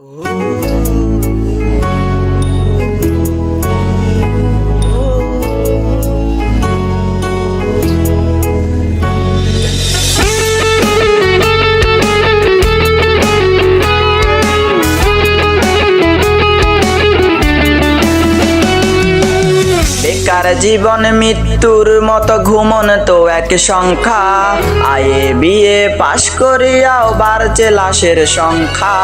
Ooh. বেকার জীবন মৃত্যুর মতো ঘুমন তো এক সংখ্যা। আয়ে বিয়ে পাশ করিয়াও বাড়ছে লাশের সংখ্যা।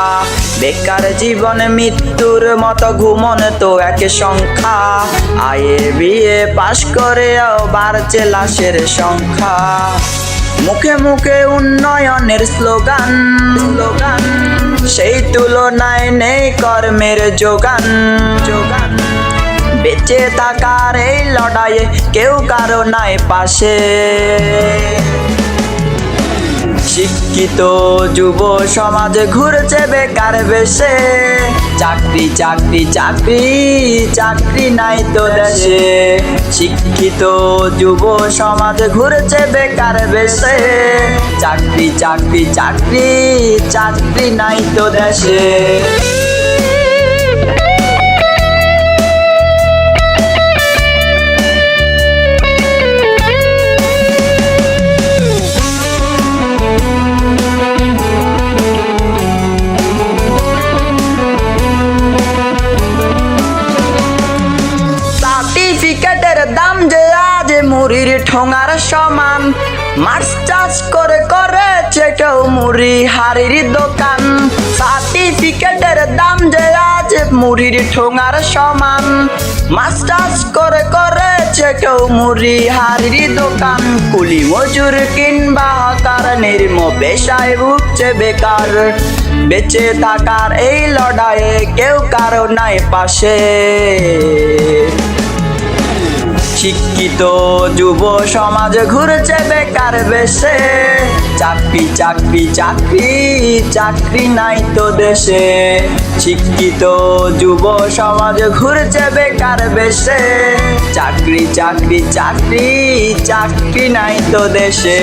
বেকার জীবন মৃত্যুর মতো ঘুমন তো এক সংখ্যা। আয়ে বিয়ে পাশ করিয়াও বাড়ছে লাশের সংখ্যা। মুখে মুখে উন্নয়নের স্লোগান স্লোগান। সেই তুলনায় নেই কর্মের যোগান যোগান। বেঁচে থাকার এই লড়াইয়ে কেউ কারও নাই পাশে। শিক্ষিত যুব সমাজ ঘুরছে বেকার বেশে। চাকরি চাকরি চাকরি চাকরি নাই তো দেশে। শিক্ষিত যুব সমাজ ঘুরছে বেকার বেশে। চাকরি চাকরি চাকরি চাকরি নাই তো দেশে। মুড়ির ঠোঙার সমান। মার্চ চাষ করে করেছে কেউ মুড়ি হাড়ির দোকান। সার্টিফিকেটের দাম যে আজ মুড়ির ঠোঙার সমান। মাছ চাষ করে করেছে কেউ মুড়ি হাড়ির দোকান। কুলি মজুর কিংবা হকার নির্ম পেশায় ভুগছে বেকার। বেঁচে থাকার এই লড়াইয়ে কেউ কারও নাই পাশে। শিক্ষিত যুব সমাজ ঘুরছে বেকার বেশে। চাকরি চাকরি চাকরি চাকরি নাই তো দেশে। শিক্ষিত যুব সমাজ ঘুরছে বেকার বেশে। চাকরি চাকরি চাকরি চাকরি নাই তো দেশে।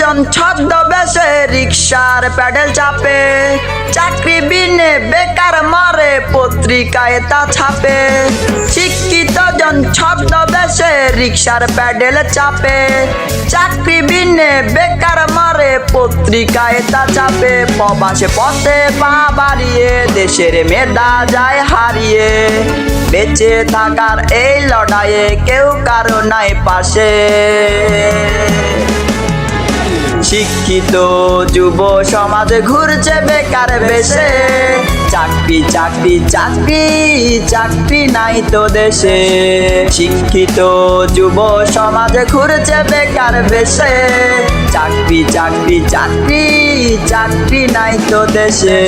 শিক্ষিত জন ছদ্মবেশে রিক্সার প্যাডেল চাপে, চাকরি বিনে বেকার মারে, পত্রিকায় তা ছাপে। শিক্ষিত জন ছদ্মবেশে রিক্সার প্যাডেল চাপে, চাকরি বিনে বেকার মারে, পত্রিকায় তা চাপে প্রবাসে পথে পা বাড়িয়ে দেশের মেধা যায় হারিয়ে। বেঁচে থাকার এই লড়াইয়ে কেউ কারও নাই পাশে। শিক্ষিত যুব সমাজে ঘুরছে বেকার বেশে। চাকরি চাকরি চাকরি চাকরি নাই তো দেশে। শিক্ষিত যুব সমাজে ঘুরছে বেকার বেশে। চাকরি চাকরি চাকরি চাকরি নাই তো দেশে।